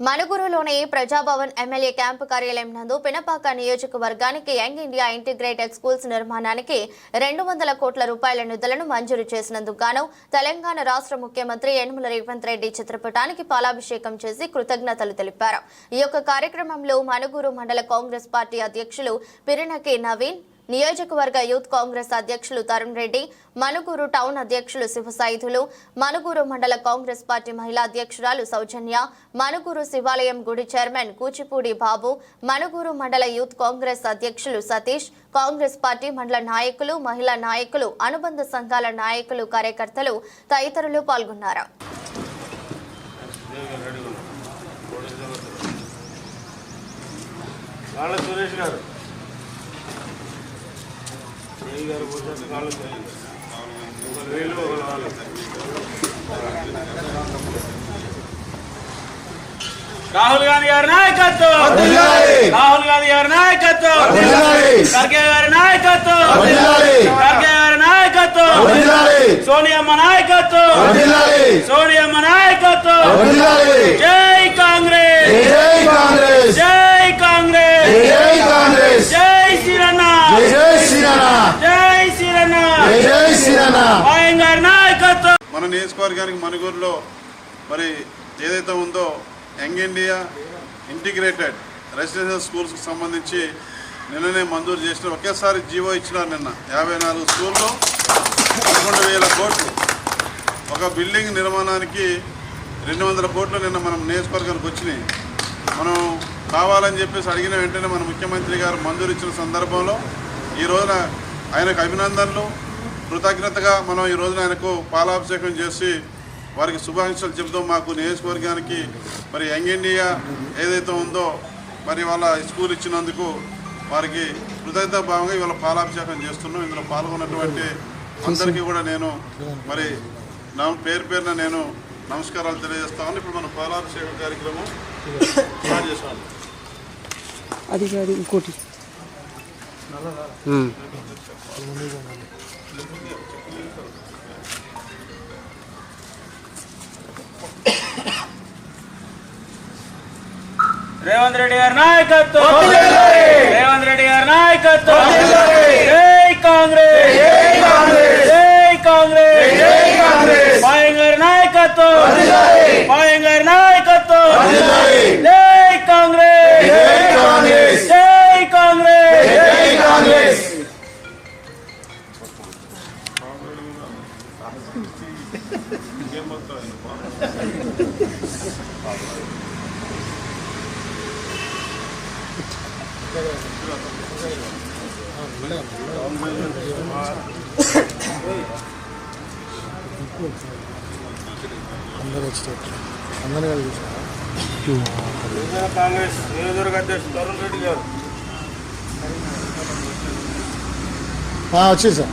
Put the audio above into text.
మణుగురులోని Praja Bhavan MLA camp కార్యాలయం నందు పినపాక నియోజకవర్గానికి యంగ్ ఇండియా ఇంటిగ్రేటెడ్ స్కూల్స్ నిర్మాణానికి రెండు వందల కోట్ల రూపాయల నిధులను మంజూరు చేసినందుకు గాను తెలంగాణ రాష్ట్ర ముఖ్యమంత్రి యనమల రేవంత్ రెడ్డి చిత్రపటానికి పాలాభిషేకం చేసి కృతజ్ఞతలు తెలిపారు. ఈ యొక్క కార్యక్రమంలో మణుగూరు మండల కాంగ్రెస్ పార్టీ అధ్యక్షులు పిరినకి నవీన్ నియోజకవర్గ యూత్ కాంగ్రెస్ అధ్యక్షులు తరుణ్ రెడ్డి మనుగూరు టౌన్ అధ్యక్షులు శివసాయుధులు మనుగూరు మండల కాంగ్రెస్ పార్టీ మహిళా అధ్యక్షురాలు సౌజన్య మనుగూరు శివాలయం గుడి చైర్మన్ కూచిపూడి బాబు మనుగూరు మండల యూత్ కాంగ్రెస్ అధ్యక్షులు సతీష్ కాంగ్రెస్ పార్టీ మండల నాయకులు మహిళా నాయకులు అనుబంధ సంఘాల నాయకులు కార్యకర్తలు తదితరులు పాల్గొన్నారు. వాళ్ళ సురేష్ గారు. వాళ్ళ సురేష్ గారు. ఒకరు వీళ్ళు ఒకరు వాళ్ళు రాహుల్ గాంధీ గారి నాయకత్వం. రాహుల్ గాంధీ గారి నాయకత్వం. ఖర్గే గారి నాయకత్వం. ఖర్గే గారి నాయకత్వం. సోనియమ్మ నాయకత్వం మన నియోజకవర్గానికి మణిగూరులో మరి ఏదైతే ఉందో యంగ్ ఇండియా ఇంటిగ్రేటెడ్ రెసిడెన్షియల్ స్కూల్స్కి సంబంధించి నిన్ననే మంజూరు చేసిన ఒకేసారి జీవో ఇచ్చినారు నిన్న. యాభై నాలుగు స్కూల్లో పదకొండు వేల కోట్లు. ఒక బిల్డింగ్ నిర్మాణానికి రెండు వందల కోట్లు నిన్న మనం నియోజకవర్గానికి వచ్చినాయి. మనం కావాలని చెప్పేసి అడిగిన వెంటనే మన ముఖ్యమంత్రి గారు మంజూరు ఇచ్చిన సందర్భంలో ఈ రోజున ఆయనకు అభినందనలు కృతజ్ఞతగా మనం ఈ రోజున ఆయనకు పాలాభిషేకం చేసి వారికి శుభాకాంక్షలు చెబుతాం మాకు నియోజకవర్గానికి మరి యంగ్ ఇండియా ఏదైతే ఉందో మరి వాళ్ళ స్కూల్ ఇచ్చినందుకు వారికి కృతజ్ఞత భావంగా ఇవాళ పాలాభిషేకం చేస్తున్నాం. ఇందులో పాల్గొన్నటువంటి అందరికీ కూడా నేను మరి నా పేరు పేరున నేను నమస్కారాలు తెలియజేస్తామని ఇప్పుడు మనం పాలాభిషేక కార్యక్రమం స్టార్ట్ అది కాదు ఇంకోటి. రేవంత్ రెడ్డి గారి నాయకత్వం. రేవంత్ రెడ్డి గారి నాయకత్వం. జై కాంగ్రెస్! జై కాంగ్రెస్! పాయం గారి నాయకత్వం. పాయం గారి నాయకత్వం. జై కాంగ్రెస్! జై కాంగ్రెస్! జై కాంగ్రెస్! జై కాంగ్రెస్! అందరూ వచ్చేటట్టు అందరూ కలిసి కాంగ్రెస్ నియోజకవర్గ అధ్యక్షుడు తరుణ్ రెడ్డి గారు వచ్చేది సార్